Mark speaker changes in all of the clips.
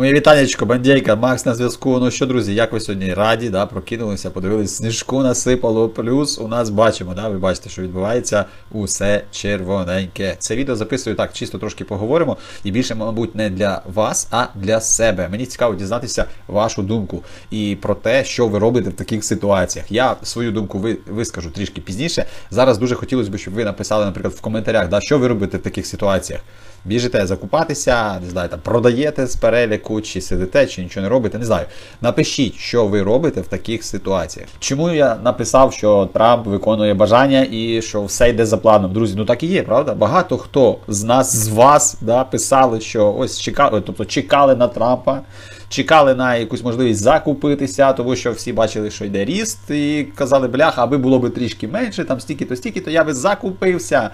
Speaker 1: Моє вітанечко, бандейка, Макс на зв'язку. Ну що, друзі, як ви сьогодні раді, да, прокинулися, подивились, сніжку насипало, плюс у нас бачимо, да, ви бачите, що відбувається усе червоненьке. Це відео записую так, чисто трошки поговоримо. І більше, мабуть, не для вас, а для себе. Мені цікаво дізнатися вашу думку і про те, що ви робите в таких ситуаціях. Я свою думку ви, вискажу трішки пізніше. Зараз дуже хотілося б, щоб ви написали, наприклад, в коментарях, да, що ви робите в таких ситуаціях. Біжите закупатися, не знаю, там продаєте з переліку, чи сидите, чи нічого не робите. Не знаю. Напишіть, що ви робите в таких ситуаціях. Чому я написав, що Трамп виконує бажання і що все йде за планом? Друзі, ну так і є, правда? Багато хто з нас, з вас, да, писали, що ось чекали, тобто чекали на Трампа. Чекали на якусь можливість закупитися, тому що всі бачили, що йде ріст, і казали, бляха, аби було б трішки менше, там стільки-то, стільки-то я би закупився.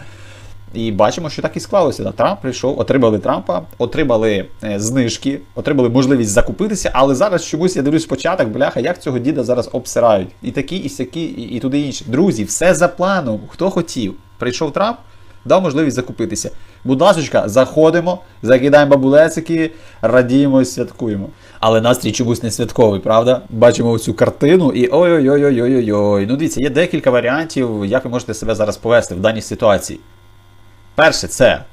Speaker 1: І бачимо, що так і склалося. Да? Трамп прийшов, отримали Трампа, отримали е, знижки, отримали можливість закупитися, але зараз чомусь я дивлюсь початок, бляха, як цього діда зараз обсирають. І такі, і сякі, і, і туди інші. Друзі, все за планом. Хто хотів? Прийшов Трамп, дав можливість закупитися. Будь ласочка, заходимо, закидаємо бабулецики, радіємо святкуємо. Але настрій чомусь не святковий, правда? Бачимо цю картину і ой-ой-ой-ой-ой-ой. Ну дивіться, є декілька варіантів, як ви можете себе зараз повести в даній ситуації. Перше, це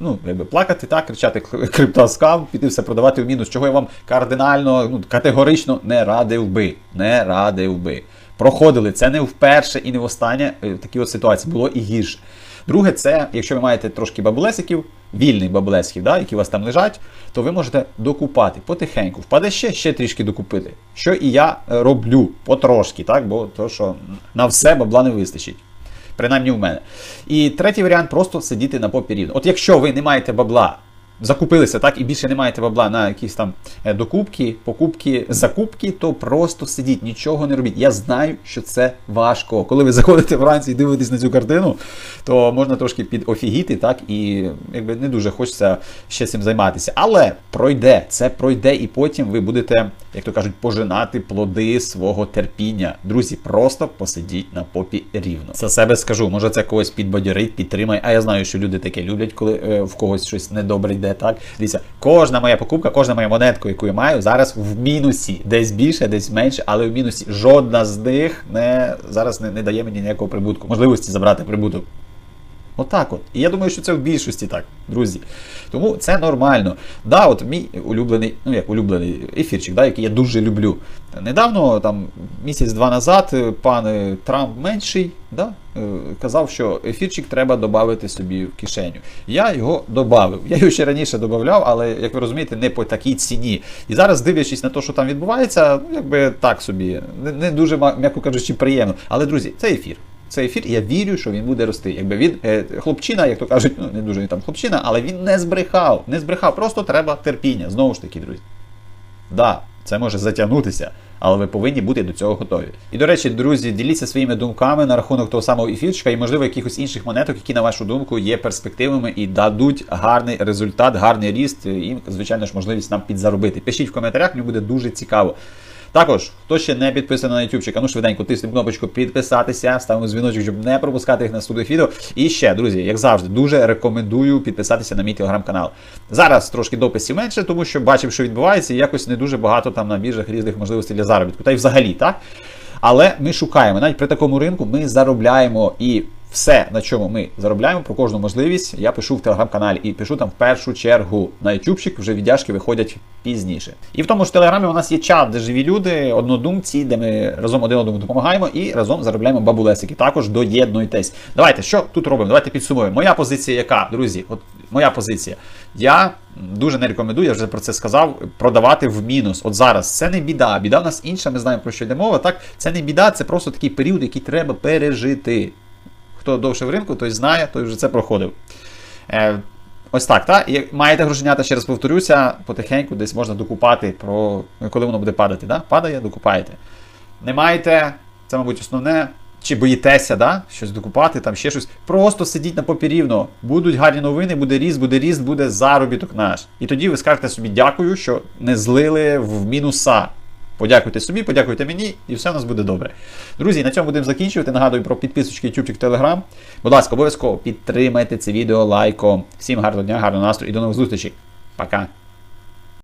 Speaker 1: ну, якби плакати, так, кричати криптоскам, піти все продавати в мінус, чого я вам кардинально, ну, категорично не радив би. Не радив би. Проходили це не вперше і не востаннє е, такі от ситуації, було і гірше. Друге, це, якщо ви маєте трошки бабулесиків, вільних бабулесиків, да, які у вас там лежать, то ви можете докупати потихеньку. Впаде ще, ще трішки докупити. Що і я е, роблю потрошки, так, бо то, що на все бабла не вистачить. Принаймні в мене. І третій варіант просто сидіти на попі рівно. От якщо ви не маєте бабла, закупилися, так, і більше не маєте бабла на якісь там е, докупки, покупки, закупки, то просто сидіть, нічого не робіть. Я знаю, що це важко. Коли ви заходите вранці і дивитесь на цю картину, то можна трошки підофігіти, так, і якби не дуже хочеться ще цим займатися. Але пройде, це пройде, і потім ви будете, як то кажуть, пожинати плоди свого терпіння. Друзі, просто посидіть на попі рівно. За себе скажу, може це когось підбадьорить, підтримає. А я знаю, що люди таке люблять, коли е, в когось щось недобре йде. Так, дивіться, кожна моя покупка, кожна моя монетка, яку я маю, зараз в мінусі. Десь більше, десь менше, але в мінусі. Жодна з них не зараз не, не дає мені ніякого прибутку, можливості забрати прибуток. Отак от. І я думаю, що це в більшості так, друзі. Тому це нормально. Да, от мій улюблений, ну як улюблений ефірчик, да, який я дуже люблю. Недавно, там місяць-два назад, пан Трамп менший, да, е, казав, що ефірчик треба додати собі в кишеню. Я його додав. Я його ще раніше додавав, але, як ви розумієте, не по такій ціні. І зараз, дивлячись на те, що там відбувається, ну якби так собі, не, не дуже, м'яко кажучи, приємно. Але, друзі, це ефір. Це ефір, і я вірю, що він буде рости. Якби він е, хлопчина, як то кажуть, ну не дуже там хлопчина, але він не збрехав. Не збрехав, просто треба терпіння. Знову ж таки, друзі. Да, це може затягнутися, але ви повинні бути до цього готові. І до речі, друзі, діліться своїми думками на рахунок того самого ефірчика і, можливо, якихось інших монеток, які, на вашу думку, є перспективними і дадуть гарний результат, гарний ріст і, звичайно ж, можливість нам підзаробити. Пишіть в коментарях, мені буде дуже цікаво. Також, хто ще не підписаний на YouTube, ну швиденько тиснемо кнопочку підписатися, ставимо дзвіночок, щоб не пропускати їх наступних відео. І ще, друзі, як завжди, дуже рекомендую підписатися на мій телеграм-канал. Зараз трошки дописів менше, тому що бачив, що відбувається, і якось не дуже багато там на біржах різних можливостей для заробітку. Та й взагалі, так? Але ми шукаємо, навіть при такому ринку ми заробляємо і. Все, на чому ми заробляємо про кожну можливість, я пишу в телеграм-каналі і пишу там в першу чергу на ютубчик, вже віддяжки виходять пізніше. І в тому ж телеграмі у нас є чат, де живі люди, однодумці, де ми разом один одному допомагаємо і разом заробляємо бабулесики. Також доєднуйтесь. Давайте, що тут робимо? Давайте підсумуємо. Моя позиція яка, друзі? От моя позиція. Я дуже не рекомендую, я вже про це сказав, продавати в мінус. От зараз це не біда. Біда в нас інша, ми знаємо про що йде мова. Так, це не біда, це просто такий період, який треба пережити хто довше в ринку, той знає, той вже це проходив. Е, Ось так? І маєте грошенята, ще раз повторюся, потихеньку десь можна докупати, про коли воно буде падати. Да? Падає, докупаєте. Не маєте, це, мабуть, основне. Чи боїтеся, да? щось докупати, там ще щось. Просто сидіть на попі рівно. Будуть гарні новини, буде ріст, буде ріст, буде заробіток наш. І тоді ви скажете собі дякую, що не злили в мінуса. Подякуйте собі, подякуйте мені, і все у нас буде добре. Друзі, на цьому будемо закінчувати. Нагадую про підписочки YouTube, Telegram. Будь ласка, обов'язково підтримайте це відео лайком. Всім гарного дня, гарного настрою і до нових зустрічей. Пока.